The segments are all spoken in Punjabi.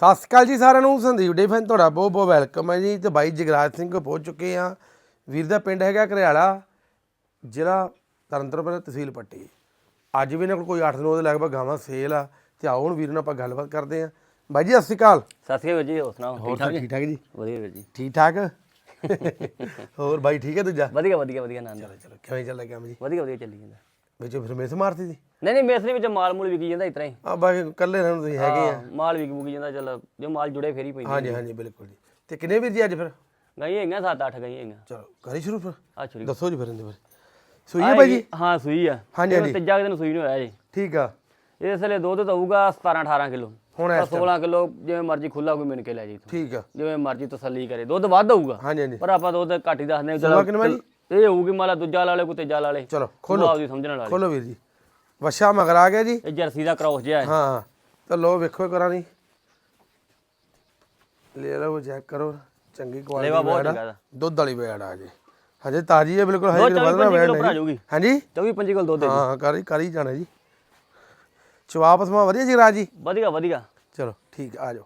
ਸਤਿ ਸ਼੍ਰੀ ਅਕਾਲ ਜੀ ਸਾਰਿਆਂ ਨੂੰ ਸੰਦੀਪ ਡੇਫਨ ਤੁਹਾਡਾ ਬਹੁਤ ਬਹੁਤ ਵੈਲਕਮ ਹੈ ਜੀ। ਤੇ ਬਾਈ ਜਗਰਾਜ ਸਿੰਘ ਪਹੁੰਚ ਚੁੱਕੇ ਆ ਵੀਰ ਦਾ ਪਿੰਡ ਹੈਗਾ ਘਰਿਆਲਾ ਜ਼ਿਲ੍ਹਾ ਤਰਨਤਾਰਨ ਤਹਿਸੀਲ ਪੱਟੀ। ਅੱਜ ਵੀ ਇਹਨਾਂ ਕੋਲ ਕੋਈ 8-9 ਦੇ ਲਗਭਗ ਗਾਵਾਂ ਸੇਲ ਆ ਤੇ ਆਓ ਹੁਣ ਵੀਰ ਨਾਲ ਆਪਾਂ ਗੱਲਬਾਤ ਕਰਦੇ ਆ ਬਾਈ ਜੀ ਸਤਿ ਸ਼੍ਰੀ ਅਕਾਲ। ਸਤਿ ਸ਼੍ਰੀ ਅਕਾਲ ਜੀ ਹੋਰ ਸੁਣਾਓ? ਹੋਰ ਤਾਂ ਠੀਕ ਠਾਕ ਜੀ? ਵਧੀਆ ਵੀਰ ਜੀ। ਠੀਕ ਠਾਕ? ਹੋਰ ਬਾਈ ਠੀਕ ਹੈ ਦੂਜਾ? ਵਧੀਆ ਵਧੀਆ ਵਧੀਆ ਆਨੰਦ। ਚਲੋ ਕਿਵੇਂ ਚੱਲਦਾ ਕੰਮ ਜੀ? ਵਧੀਆ ਵਧੀਆ ਚੱਲੀ ਜਾਂਦਾ। ਵਿੱਚ ਫਿਰ ਮਿਸ ਮਾਰਤੀ ਸੀ? ਨਹੀਂ ਨਹੀਂ ਮੇਸਰੀ ਵਿੱਚ ਮਾਲ ਮੂਲ ਵਿਕੀ ਜਾਂਦਾ ਇਤਰਾ ਹੀ। ਆ ਬਾਕੀ ਕੱਲੇ ਰਹਿਣ ਤੁਸੀਂ ਹੈਗੇ ਆ। ਹਾਂ, ਮਾਲ ਵਿਕ ਬੁਕੀ ਜਾਂਦਾ ਚੱਲ ਜੋ ਮਾਲ ਜੁੜੇ ਫੇਰ ਹੀ ਪੈਂਦੇ ਹਾਂਜੀ ਹਾਂਜੀ ਬਿਲਕੁਲ ਜੀ। ਤੇ ਕਿੰਨੇ ਵੀਰ ਜੀ ਅੱਜ ਫਿਰ? ਗਈ ਹੈਗੀਆਂ 7-8 ਗਈ ਹੈਗੀਆਂ। ਚਲੋ ਕਰੀ ਸ਼ੁਰੂ ਫਿਰ। ਆ ਛੁਰੀ ਦੱਸੋ ਜੀ ਫਿਰ ਇਹਦੇ ਬਾਰੇ। ਸੂਈ ਹੈ ਬਾਈ ਜੀ ਹਾਂ ਸੂਈ ਆ। ਹਾਂਜੀ, ਹਾਂਜੀ। ਤੀਜਾ ਦਿਨ ਸੂਈ ਨੂੰ ਹੋਇਆ ਜੀ। ਠੀਕ ਆ। ਇਸ ਵੇਲੇ ਦੁੱਧ ਤਾਂ ਹੋਊਗਾ 17-18 ਕਿਲੋ। ਹੁਣ ਇਸ 16 ਕਿਲੋ ਜਿਵੇਂ ਮਰਜ਼ੀ ਖੁੱਲਾ ਕੋਈ ਮਿਣ ਕੇ ਲੈ ਜੀ ਇੱਥੋਂ। ਠੀਕ ਆ। ਜਿਵੇਂ ਮਰਜ਼ੀ ਤਸੱਲੀ ਕਰੇ। ਦੁੱਧ ਵੱਧ ਹੋਊਗਾ ਹਾਂਜੀ ਹਾਂਜੀ। ਪਰ ਆਪਾਂ ਦੁੱਧ ਘੱਟ ਹੀ ਦੱਸਦੇ ਸੂਆ ਕਿੰਨਵਾਂ ਜੀ? ਇਹ ਹੋਊਗੀ ਮਾਲਾ ਦੂਜਾ ਲਾ ਲੇ ਕੋਈ ਤੀਜਾ ਲਾ ਲੇ। ਚਲੋ ਖੋਲੋ। ਆਪਦੀ ਸਮਝਣ ਵਾਲੇ। ਖੋਲੋ ਵੀਰ ਜੀ। ਵਸ਼ਾ ਮਗਰ ਆ ਗਿਆ ਜੀ। ਇਹ ਜਰਸੀ ਦਾ ਕ੍ਰੋਸ ਜਿਹਾ ਹੈ। ਹਾਂ ਤਾਂ ਲੋ ਵੇਖੋ ਕਰਾਂ ਨਹੀਂ ਲੈ ਲਓ ਚੈੱਕ ਕਰੋ। ਚੰਗੀ ਕੁਆਲਿਟੀ ਬਹੁਤ ਇਹਦਾ। ਦੁੱਧ ਵਾਲੀ ਬੈੜ ਆ ਜੀ। ਹਜੇ ਤਾਜੀ ਹੈ ਬਿਲਕੁਲ ਹਜੇ ਦੋ ਵਧਣਾ ਬੈੜ ਨਹੀਂ। ਹਾਂਜੀ? 24 25 ਕਿਲੋ ਦੁੱਧ ਹੈ ਜੀ। ਹਾਂ ਕਰੀ ਕਰੀ ਜਾਣਾ ਜੀ। ਚਵਾਪ ਸਮਾ ਵਧੀਆ ਜੀ ਰਾਜ? ਜੀ ਵਧੀਆ ਵਧੀਆ। ਚਲੋ ਠੀਕ ਆ ਜਾਓ।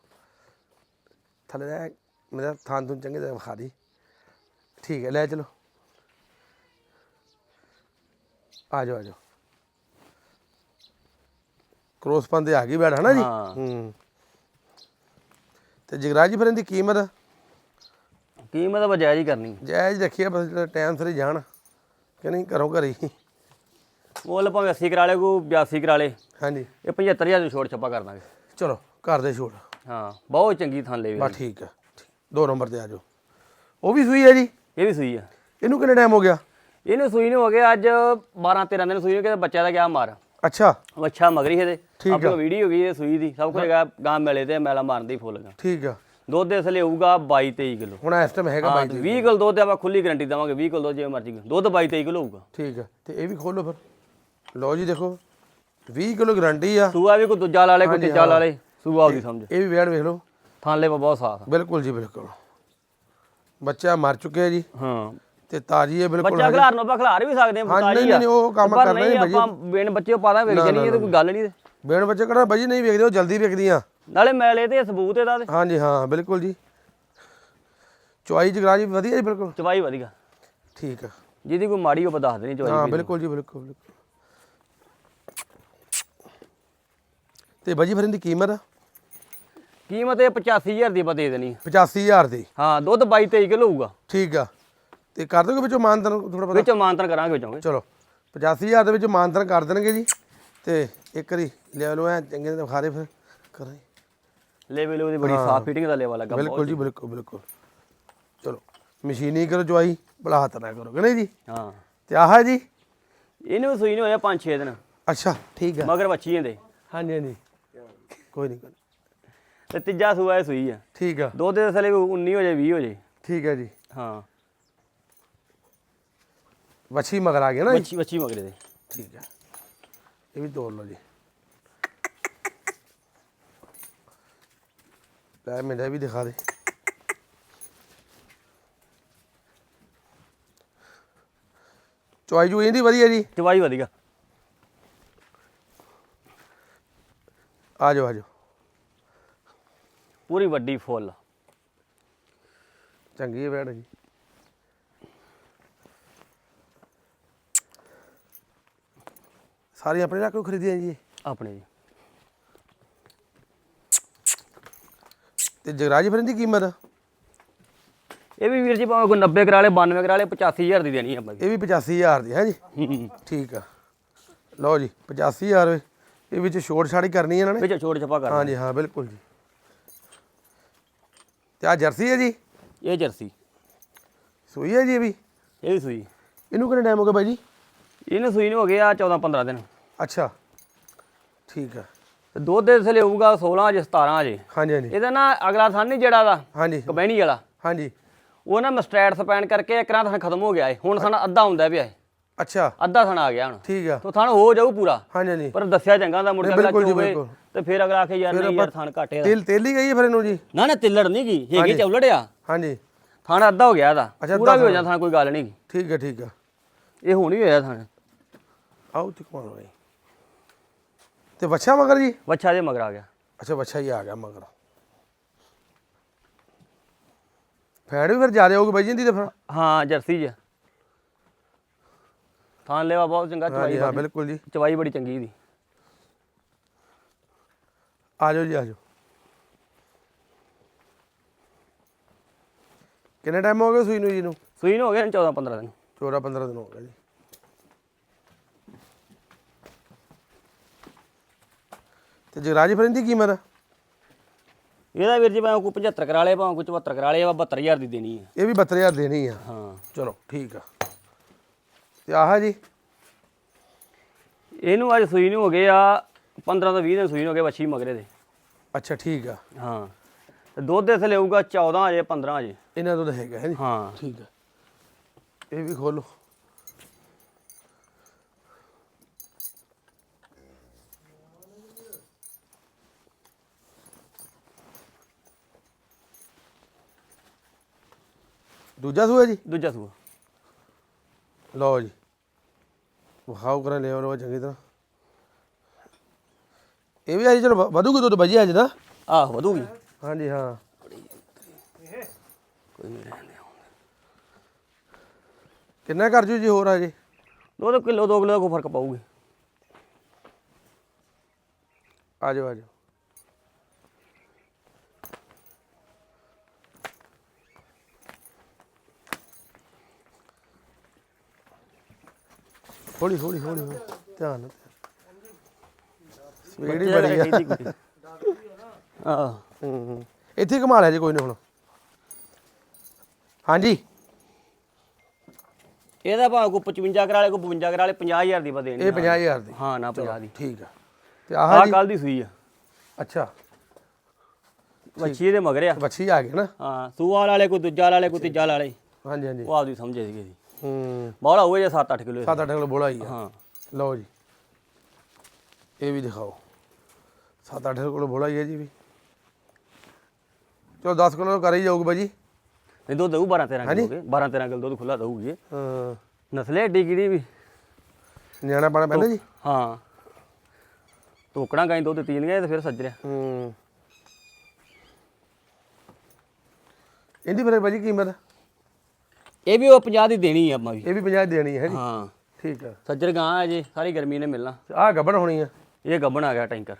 ਥੱਲੇ ਮੇਰਾ ਥਾਂ ਤੋਂ ਚੰਗੀ ਤਰ੍ਹਾਂ ਵਿਖਾ ਦੀ। ਠੀਕ ਹੈ ਲੈ ਚਲੋ। ਆ ਜਾਓ ਆ ਜਾਓ ਕ੍ਰੋਸ ਪੰਦੇ ਆ ਗਈ ਬੈਠ ਹਨਾ ਜੀ? ਹਾਂ। ਹੂੰ। ਤੇ ਜਗਰਾਜ ਜੀ ਫਿਰ ਇਹਦੀ ਕੀਮਤ? ਕੀਮਤ ਤਾਂ ਜਾਇਜ਼ ਹੀ ਕਰਨੀ। ਜਾਇਜ਼ ਰੱਖੀਏ ਬਸ ਟਾਈਮ ਸਿਰ ਹੀ ਜਾਣ। ਕਿ ਨਹੀਂ ਘਰੋਂ ਘਰੀ ਮੁੱਲ ਭਾਵੇਂ 80 ਕਰਾ ਲੇ ਕੋ 82 ਕਰਾ ਲੇ। ਹਾਂਜੀ। ਇਹ 75000 ਦੀ ਛੋਟ ਛੱਪਾ ਕਰ ਦਾਂਗੇ। ਚਲੋ ਘਰ ਦੇ ਛੋੜ ਹਾਂ ਬਹੁਤ ਚੰਗੀ ਥਾਂ ਲੈ ਬਸ ਠੀਕ ਹੈ ਠੀਕ। ਦੋ ਨੰਬਰ ਤੇ ਆ ਜਾਓ। ਉਹ ਵੀ ਸੂਈ ਹੈ ਜੀ? ਇਹ ਵੀ ਸੂਈ ਆ। ਇਹਨੂੰ ਕਿੰਨਾ ਟਾਈਮ ਹੋ ਗਿਆ? ਇਹਨੂੰ ਸੂਈ ਨੂੰ ਹੋ ਗਿਆ ਅੱਜ 12 13 ਦਿਨ ਸੂਈ ਨੂੰ ਕਿ ਬੱਚਾ ਦਾ ਗਿਆ ਮਾਰ। ਅੱਛਾ। ਵੱਛਾ ਮਗਰੀ ਇਹਦੇ। ਆਪਣੀ ਵੀਡੀਓ ਹੋ ਗਈ ਇਹ ਸੂਈ ਦੀ ਸਭ ਕੁਝ ਹੈਗਾ ਗਾਂ ਮੇਲੇ ਤੇ ਮੈਲਾ ਮਾਰਨ ਦੀ ਫੁੱਲ ਗਾ। ਠੀਕ ਆ। ਦੁੱਧ ਇਸ ਲਈ ਹੋਊਗਾ 22 23 ਕਿਲੋ। ਹੁਣ ਇਸ ਟਾਈਮ ਹੈਗਾ ਹਾਂ ਬਾਈ 20 ਕਿਲੋ ਦੁੱਧ ਆਪਾਂ ਖੁੱਲੀ ਗਾਰੰਟੀ ਦਵਾਂਗੇ 20 ਕਿਲੋ ਜਿਵੇਂ ਮਰਜ਼ੀ ਦੁੱਧ 22 23 ਕਿਲੋ ਹੋਊਗਾ। ਠੀਕ ਆ। ਤੇ ਇਹ ਵੀ ਖੋਲੋ ਫਿਰ। ਲਓ ਜੀ ਦੇਖੋ 20 ਕਿਲੋ ਗਾਰੰਟੀ ਆ। ਸੂਆ ਵੀ ਕੋਈ ਦੂਜਾ ਲਾ ਲੇ ਕੋਈ ਤੀਜਾ ਲਾ ਲੇ ਸੂਆ ਆਪਦੀ ਸਮਝ। ਇਹ ਵੀ ਵੇੜ ਵੇਖ ਲਓ। ਥਾਂਲੇ ਬਹੁਤ ਸਾਫ਼। ਬਿਲਕੁਲ ਜੀ ਬਿਲਕੁਲ। ਬੱਚਾ ਮਰ ਚੁੱਕਿਆ ਜੀ। ਹਾਂ। ਤੇ ਤਾਜੀ ਹੈ ਬਿਲਕੁਲ ਬੱਚਾ ਖਿਲਾਰ ਨੂੰ ਆਪਾਂ ਖਿਲਾਰ ਵੀ ਸਕਦੇ ਹਾਂ ਤਾਜ਼ੀ ਨਹੀਂ, ਆ। ਨਹੀਂ, ਉਹ ਕੰਮ ਕਰਨਾ ਨਹੀਂ ਭਾਜੀ। ਆਪਾਂ ਬੇਨ ਬੱਚੇ ਪਾ ਦਾਂ ਵੇਚ ਜਣੀ ਇਹ ਤਾਂ ਕੋਈ ਗੱਲ ਨਹੀਂ ਬੇਣ ਬੱਚੇ ਕਿਹੜਾ ਬਾਜੀ ਨਹੀਂ ਵੇਖਦੇ ਉਹ ਜਲਦੀ ਵੇਖਦੀਆਂ। ਨਾਲੇ ਮੈਲੇ ਤੇ ਸਬੂਤ ਇਹਦਾ ਹਾਂਜੀ ਹਾਂ ਬਿਲਕੁਲ ਜੀ। ਚੁਆਈ ਜਗਰਾਜ ਵੀ ਵਧੀਆ ਜੀ ਬਿਲਕੁਲ। ਚਵਾਈ ਵਧੀਆ। ਠੀਕ ਆ। ਜਿਹਦੀ ਕੋਈ ਮਾੜੀ ਉਹ ਦੱਸ ਦੇਣੀ ਚਵਾਈ ਹਾਂ ਬਿਲਕੁਲ ਜੀ ਬਿਲਕੁਲ ਬਿਲਕੁਲ। ਤੇ ਬਾਜੀ ਫਿਰ ਇਹਦੀ ਕੀਮਤ? ਕੀਮਤ ਇਹ 85000 ਦੀ ਆਪਾਂ ਦੇ ਦੇਣੀ ਆ। 85000 ਦੀ। ਹਾਂ ਦੁੱਧ 22 23 ਕਿਲੋ ਹੋਊਗਾ। ਠੀਕ ਆ। ਤੇ ਕਰ ਦੋਗੇ ਵਿੱਚੋਂ ਮਾਨਤਨ ਥੋੜਾ ਪਤਾ ਵਿੱਚੋਂ ਮਾਨਤਨ ਕਰਾਂਗੇ ਵਿੱਚੋਂ ਚਲੋ 85000 ਦੇ ਵਿੱਚ ਮਾਨਤਨ ਕਰ ਦੇਣਗੇ ਜੀ। ਤੇ ਇੱਕ ਵਾਰੀ ਲੈ ਲਓ ਐ ਚੰਗੇ ਨੇ ਵਿਖਾ ਦੇ ਫਿਰ। ਕਰਾਂ ਲੈਵਲ ਉਹਦੀ ਬੜੀ ਸਾਫ਼ ਫਿਟਿੰਗ ਦਾ ਲੈਵਲ ਲੱਗਾ ਬਿਲਕੁਲ ਜੀ ਬਿਲਕੁਲ ਬਿਲਕੁਲ। ਚਲੋ ਮਸ਼ੀਨੀ ਕਰੋ ਜਵਾਈ ਬੜਾ ਹੱਥ ਨਾ ਕਰੋ ਕਿ ਨਹੀਂ ਜੀ? ਹਾਂ। ਤੇ ਆਹ ਜੀ? ਇਹਨੂੰ ਸੂਈ ਨੂੰ ਹੋਇਆ 5-6 ਦਿਨ। ਅੱਛਾ ਠੀਕ ਆ। ਮਗਰ ਬੱਚੀ ਇਹਦੇ ਹਾਂਜੀ ਹਾਂਜੀ। ਕੋਈ ਨਹੀਂ। ਤੇ ਤੀਜਾ ਸੂਆ ਇਹ ਸੂਈ ਆ। ਠੀਕ ਆ। ਦੁੱਧ ਦੇ ਥਲੇ 19 ਹੋ ਜਾਏ 20 ਹੋ ਜਾਏ। ਠੀਕ ਹੈ ਜੀ। ਹਾਂ। ਵੱਛੀ ਮਗਰ ਆ ਗਿਆ ਨਾ ਜੀ? ਬੱਚੀ ਬੱਚੀ ਮਗਰੇ ਦੇ ਠੀਕ ਆ। ਇਹ ਵੀ ਤੋੜ ਲਓ ਜੀ। ਲੈ ਮੇਰਾ ਵੀ ਦਿਖਾ ਦੇ। ਚੁਆਈ ਜੂ ਇਹਦੀ ਵਧੀਆ ਜੀ? ਚਵਾਈ ਵਧੀਆ। ਆ ਜਾਓ ਆ ਜਾਓ। ਪੂਰੀ ਵੱਡੀ ਫੁੱਲ। ਚੰਗੀ ਹੈ ਬੈਠ ਜੀ। ਸਾਰੀ ਆਪਣੇ ਰੱਖ ਖਰੀਦੀਆਂ ਜੀ। ਇਹ? ਆਪਣੇ ਜੀ। ਤੇ ਜਗਰਾਜ ਫਿਰ ਦੀ ਕੀਮਤ? ਇਹ ਵੀ ਵੀਰ ਜੀ ਭਾਵੇਂ ਕੋਈ 90 ਕਰਾ ਲੇ 92 ਕਰਾ ਲੇ 85000 ਦੀ ਦੇਣੀ ਆਪਾਂ ਇਹ ਵੀ 85000 ਦੀ ਹੈ ਜੀ। ਜੀ ਠੀਕ ਆ। ਲਓ ਜੀ 85000 ਵੇ। ਇਹ ਵਿੱਚ ਛੋਟ ਛਾੜੀ ਕਰਨੀ ਹੈ ਇਹਨਾਂ ਨੇ। ਵਿੱਚ ਛੋਟ ਛਪਾ ਕਰ ਹਾਂਜੀ ਹਾਂ ਬਿਲਕੁਲ ਜੀ। ਤੇ ਆ ਜਰਸੀ ਹੈ ਜੀ? ਇਹ ਜਰਸੀ। ਸੂਈ ਹੈ ਜੀ ਇਹ ਵੀ? ਇਹ ਵੀ ਸੂਈ। ਇਹਨੂੰ ਕਿੰਨਾ ਟਾਈਮ ਹੋ ਗਿਆ ਬਾਈ ਜੀ? ਇਹਨੂੰ ਸੂਈ ਨੂੰ ਹੋ ਗਿਆ 14 15 ਦਿਨ। ਅੱਛਾ। ਠੀਕ ਆ। ਤੇ ਦੁੱਧ ਦੇ ਥਲੇ ਹੋਊਗਾ 16 ਜੇ 17 ਜੇ। ਹਾਂਜੀ ਹਾਂਜੀ। ਇਹਦਾ ਨਾ ਅਗਲਾ ਥਣ ਨਹੀਂ ਜਿਹੜਾ ਦਾ ਹਾਂਜੀ। ਕਬੈਣੀ ਵਾਲਾ। ਹਾਂਜੀ। ਉਹ ਨਾ ਮਸਟੈਡ ਸਪੈਨ ਕਰਕੇ ਇੱਕ ਰਾਂ ਥਣ ਖਤਮ ਹੋ ਗਿਆ ਏ। ਹੁਣ ਥਣ ਅੱਧਾ ਹੁੰਦਾ ਪਿਆ ਏ। ਅੱਛਾ। ਅੱਧਾ ਥਣ ਆ ਗਿਆ ਹੁਣ। ਠੀਕ ਆ। ਤੋ ਥਣ ਹੋ ਜਾਊ ਪੂਰਾ। ਹਾਂਜੀ ਹਾਂਜੀ। ਪਰ ਦੱਸਿਆ ਚੰਗਾ ਦਾ ਮੁੜ ਕੇ ਅਗਲਾ ਜੀ, ਚੋਵੇ। ਤੇ ਫਿਰ ਅਗਲਾ ਆਖੇ ਯਾਰ ਨਹੀਂ ਯਾਰ ਥਣ ਘਾਟੇ ਦਾ ਤੇਲ ਤੇਲ ਗਈ ਫਿਰ ਇਹਨੂੰ ਜੀ? ਨਾ ਨਾ ਤਿੱਲੜ ਨਹੀਂ ਗਈ। ਹੈਗੀ ਚੌਲੜਿਆ ਹਾਂਜੀ। ਥਣ ਅੱਧਾ ਹੋ ਗਿਆ ਅੱਛਾ, ਪੂਰਾ ਵੀ ਹੋ ਜਾਂਦਾ ਥਣ ਕੋਈ ਗੱਲ ਨਹੀਂ। ਠੀਕ ਹੈ ਠੀਕ ਆ। ਇਹ ਹੁਣ ਹੀ ਹੋਇਆ ਥਣ। ਆਓ ਤੇ ਕੋਣ ਹੋਈ। ਤੇ ਵੱਛਾ ਮਗਰ ਜੀ? ਵੱਛਾ ਜੇ ਮਗਰ ਆ ਗਿਆ। ਅੱਛਾ ਵੱਛਾ ਹੀ ਆ ਗਿਆ ਮਗਰ। ਫੈਟ ਵੀ ਫਿਰ ਜ਼ਿਆਦਾ ਹੋਊਗੀ ਬਾਈ ਜਿੰਦੀ ਤੇ ਫਿਰ? ਹਾਂ ਜਰਸੀ ਜੀ ਥਾਂ ਲੈਵਾ ਬਹੁਤ ਚੰਗਾ ਚਵਾਈ ਹਾਂ ਬਿਲਕੁਲ ਜੀ। ਚਵਾਈ ਬੜੀ ਚੰਗੀ ਇਹਦੀ। ਆ ਜਾਓ ਜੀ ਆ ਜਾਓ। ਕਿੰਨੇ ਟਾਈਮ ਹੋ ਗਿਆ ਸੂਈ ਨੂੰ ਜੀ ਨੂੰ? ਸੂਈ ਨੂੰ ਹੋ ਗਏ 14 15 ਦਿਨ। 14 15 ਦਿਨ ਹੋ ਗਏ ਜੀ। ਤੇ ਜਗਰਾਜ ਫਿਰ ਇਹਦੀ ਕੀਮਤ ਇਹਦਾ ਵੀਰ ਜੀ ਭਾਵੇਂ ਕੋਈ 75 ਕਰਾ ਲੇ ਭਾਵੇਂ ਕੋਈ 74 ਕਰਾ ਲੇ 72000 ਦੀ ਦੇਣੀ ਹੈ ਇਹ ਵੀ 72000 ਦੇਣੀ ਆ? ਹਾਂ। ਚਲੋ ਠੀਕ ਆ। ਤੇ ਆਹ ਜੀ? ਇਹਨੂੰ ਅੱਜ ਸੂਈ ਨੂੰ ਹੋ ਗਏ ਆ 15 ਤੋਂ 20 ਦਿਨ ਸੂਈ ਨੂੰ ਹੋ ਗਏ ਵੱਛੀ ਮਗਰੇ ਦੇ। ਅੱਛਾ ਠੀਕ ਆ। ਹਾਂ। ਤੇ ਦੁੱਧ ਇਸ ਲਊਗਾ 14 ਅਜੇ 15 ਅਜੇ ਇਹਨਾਂ ਤੋਂ ਤਾਂ ਹੈਗਾ ਹੈ ਜੀ ਹਾਂ। ਠੀਕ ਆ। ਇਹ ਵੀ ਖੋਲੋ। ਦੂਜਾ ਸੂਆ ਜੀ? ਦੂਜਾ ਸੂਆ। ਲਓ ਜੀ। ਵਿਖਾਓ ਕਰਾਂ ਲੈ ਆਓ ਚੰਗੀ ਤਰ੍ਹਾਂ। ਇਹ ਵੀ ਅੱਜ ਚਲੋ ਵਧੂਗੀ ਦੁੱਧ ਵਜੇ ਅੱਜ ਦਾ ਆਹ ਵਧੂਗੀ। ਹਾਂਜੀ ਹਾਂ। ਕੋਈ ਨਹੀਂ ਰਹਿੰਦੇ ਕਿੰਨਾ ਕਰ ਜੂ ਜੀ ਹੋਰ ਆ ਜੀ? ਦੁੱਧ ਕਿਲੋ 2 ਕਿਲੋ ਦਾ ਕੋਈ ਫ਼ਰਕ ਪਾਊਗੀ। ਆ ਜਾਓ ਆ ਜਾਓ। ਹੌਲੀ ਹੌਲੀ ਹੌਲੀ ਹੌਲੀ, ਧਿਆਨ ਨਾਲ। ਸਪੀਡ ਹੀ ਬੜੀ ਆ। ਹੂੰ, ਹੂੰ। ਇੱਥੇ ਹੀ ਘੁਮਾ ਲਿਆ ਜੀ ਕੋਈ ਨਹੀਂ ਹੁਣ। ਹਾਂਜੀ। ਇਹਦਾ ਭਾਵੇਂ ਕੋਈ 55 ਕਰਾ ਲੇ ਕੋਈ 52 ਕਰਾ ਲੇ 50000 ਦੀ ਬਦੇ ਇਹ 50000 ਦੀ। ਹਾਂ ਨਾ 50 ਦੀ। ਠੀਕ ਆ। ਤੇ ਆਹ ਆਹ ਜੀ ਕੱਲ ਦੀ ਸੂਈ ਆ। ਅੱਛਾ। ਵੱਛੀ ਇਹਦੇ ਮਗਰ ਆ। ਵੱਛੀ ਆ ਗਈ ਨਾ। ਹਾਂ ਸੂਆ ਵਾਲੇ ਕੋਈ ਦੂਜਾ ਵਾਲੇ ਕੋਈ ਤੀਜਾ ਵਾਲੇ ਹਾਂਜੀ ਹਾਂਜੀ। ਉਹ ਆਪਦੀ ਸਮਝੇ ਸੀਗੇ ਜੀ। ਹੂੰ। ਬੋਲਾ ਹੋਏ ਜੇ 7-8 ਕਿਲੋ 7-8 ਕਿਲੋ ਬੋਲਾ ਹੀ ਆ। ਹਾਂ। ਲਓ ਜੀ। ਇਹ ਵੀ ਦਿਖਾਓ। 7-8 ਕਿਲੋ ਬੋਲਾ ਹੀ ਹੈ ਜੀ ਵੀ। ਚਲੋ 10 ਕਿਲੋ ਕਰ ਹੀ ਜਾਊਗੀ ਬਾਜੀ ਨਹੀਂ ਦੁੱਧ ਦਊ 12-13 ਕਿਲੋ ਗਏ 12-13 ਕਿਲੋ ਦੁੱਧ ਖੁੱਲਾ ਦਊਗੀ। ਹਾਂ। ਨਸਲੇ ਏਡੀ ਕਿਹੜੀ ਵੀ। ਨਿਆਣਾ ਪਾਣਾ ਪੈਂਦਾ ਜੀ। ਹਾਂ। ਟੋਕਣਾ ਗਾਈ ਦੁੱਧ ਦਿੱਤੀ ਜਾਂਦੀਆਂ ਇਹ ਤੇ ਫਿਰ ਸੱਜਰਿਆ। ਹੂੰ। ਇਹਦੀ ਫਿਰ ਬਾਜੀ ਕੀਮਤ? ਇਹ ਵੀ ਉਹ 50 ਦੀ ਦੇਣੀ ਆ ਆਪਾਂ ਵੀ। ਇਹ ਵੀ 50 ਦੇਣੀ ਹੈ ਜੀ। ਹਾਂ। ਠੀਕ ਆ। ਸੱਜਰ ਗਾਂ ਹੈ ਜੀ ਸਾਰੀ ਗਰਮੀ ਨੇ ਮਿਲਣਾ। ਆਹ ਗੱਬੜ ਹੋਣੀ ਆ। ਇਹ ਗੱਬਣ ਆ ਗਿਆ ਟੈਂਕਰ।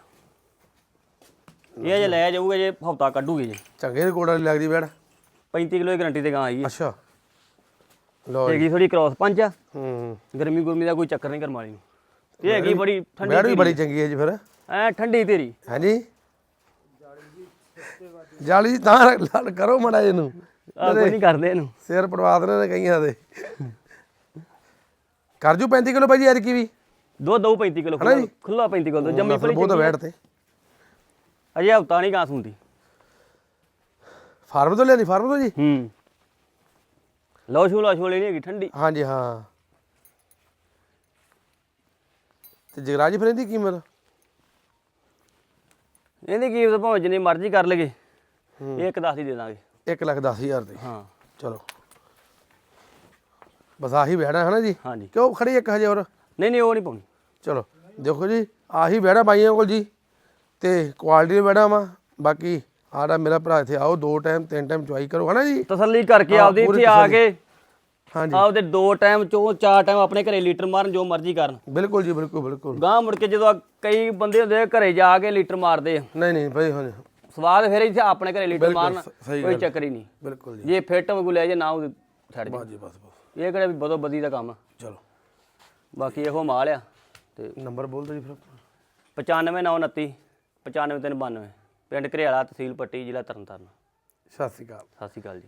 ਇਹ ਜੇ ਲੈ ਜਾਊਗਾ ਜੇ ਹਫਤਾ ਕੱਢੂਗੇ ਜੀ। ਚੰਗੇ ਰਿਕਾਰਡ ਵਾਲੀ ਲੱਗਦੀ ਬੈੜ 35 ਕਿਲੋ ਦੀ ਗਰੰਟੀ ਤੇ ਗਾਂ ਆਈ ਹੈ ਅੱਛਾ। ਜੀ। ਹੈਗੀ ਥੋੜੀ ਕ੍ਰਾਸ ਪੰਜ ਆ। ਹੂੰ ਗਰਮੀ ਗੁਰਮੀ ਦਾ ਕੋਈ ਚੱਕਰ ਨਹੀਂ ਕਰਮਾਲੀ ਨੂੰ। ਇਹ ਹੈਗੀ ਬੜੀ ਠੰਡੀ ਬੈੜ ਵੀ ਬੜੀ ਚੰਗੀ ਹੈ ਜੀ ਫਿਰ। ਐ ਠੰਡੀ ਤੇਰੀ। ਹਾਂਜੀ। ਜਾਲੀ ਜੀ ਤਾਂ ਕਰੋ ਮੜਾ ਇਹਨੂੰ। ਆ ਕੋਈ ਨਹੀਂ। ਕਰਦੇ ਇਹਨੂੰ। ਸਿਰ ਪੜਵਾ ਦੇਣੇ ਨੇ ਕਈਆਂ ਦੇ। ਕਰ ਜੂ 35 ਕਿਲੋ ਭਾਜੀ ਐਰ ਕੀ ਵੀ। ਦੁੱਧ ਦਊ 35 ਕਿਲੋ ਖੁੱਲਾ ਖੁੱਲਾ 35 ਕਿਲੋ ਜੰਮੀ ਪਲੀ ਬਹੁਤ ਬੈਠ ਤੇ। ਅਜੇ ਹਫਤਾ ਨਹੀਂ ਗਾਂ ਸੁੰਦੀ। ਫਾਰਮ ਤੋਂ ਲਿਆਂਦੀ ਫਾਰਮ ਤੋਂ ਜੀ? ਹੂੰ। ਲਓ ਛੂ ਲਓ ਛੋਲੇ ਨਹੀਂ ਹੈਗੀ ਠੰਡੀ। ਹਾਂਜੀ ਹਾਂ। ਤੇ ਜਗਰਾਜ ਫਿਰ ਇਹਦੀ ਕੀਮਤ? ਇਹਦੀ ਕੀਮਤ ਭਾਵੇਂ ਜਿੰਨੀ ਮਰਜ਼ੀ ਕਰ ਲਗੇ ਇਹ ਇੱਕ ਦਸ ਦੀ ਦੇ ਦਾਂਗੇ। 1 ਲੱਖ 10 ਹਜ਼ਾਰ ਦੇ। ਹਾਂ। ਚਲੋ। ਬਸ ਆਹੀ ਬੈੜਾ ਹੈ ਨਾ ਜੀ? ਹਾਂਜੀ। ਕਿਉਂ ਖੜੀ ਇੱਕ ਹਜੇ ਹੋਰ? ਨਹੀਂ ਨਹੀਂ ਉਹ ਨਹੀਂ ਪਾਉਣੀ। ਚਲੋ ਦੇਖੋ ਜੀ ਆਹੀ ਬੈੜਾ ਬਾਈਆਂ ਕੋਲ ਜੀ। ਤੇ ਕੁਆਲਿਟੀ ਦੇ ਬੈੜਾ ਵਾ। ਬਾਕੀ ਆੜਾ ਮੇਰਾ ਭਰਾ ਇੱਥੇ ਆਓ ਦੋ ਟਾਈਮ ਤਿੰਨ ਟਾਈਮ ਚੁਆਈ ਕਰੋ ਹਨਾ ਜੀ? ਤਸੱਲੀ ਕਰਕੇ ਆਪਦੀ ਇੱਥੇ ਆ। ਕੇ। ਹਾਂਜੀ। ਆਪਦੇ ਦੋ ਟਾਈਮ ਚੋਂ ਚਾਰ ਟਾਈਮ ਆਪਣੇ ਘਰੇ ਲੀਟਰ ਮਾਰਨ ਜੋ ਮਰਜ਼ੀ ਕਰਨ। ਬਿਲਕੁਲ ਜੀ ਬਿਲਕੁਲ ਬਿਲਕੁਲ। ਗਾਂ ਮੁੜ ਕੇ ਜਦੋਂ ਕਈ ਬੰਦੇ ਹੁੰਦੇ ਘਰੇ ਜਾ ਕੇ ਲੀਟਰ ਮਾਰਦੇ ਨਹੀਂ ਨਹੀਂ ਭਾਈ ਹਾਂਜੀ। ਸਵਾਦ ਫਿਰ ਇੱਥੇ ਆਪਣੇ ਘਰੇ ਲੀਟਰ ਮਾਰਨ ਕੋਈ। ਚੱਕਰ ਹੀ ਨਹੀਂ। ਬਿਲਕੁਲ ਜੀ। ਜੇ ਫਿੱਟ ਵਗੂ ਲੈ ਜੇ ਨਾ ਉਹ ਛੱਡ ਬਸ ਜੀ ਬਸ ਬਸ। ਇਹ ਕਿਹੜਾ ਵੀ ਬਦੋ ਬਦੀ ਦਾ ਕੰਮ ਚਲੋ। ਬਾਕੀ ਇਹੋ ਮਾਲ ਆ ਤੇ ਨੰਬਰ ਬੋਲ ਦਿਓ ਜੀ ਫਿਰ। 95929 95392 ਪਿੰਡ ਘਰਿਆਲਾ ਤਹਿਸੀਲ ਪੱਟੀ ਜ਼ਿਲ੍ਹਾ ਤਰਨਤਾਰਨ। ਸਤਿ ਸ਼੍ਰੀ ਅਕਾਲ। ਸਤਿ ਸ਼੍ਰੀ ਅਕਾਲ ਜੀ।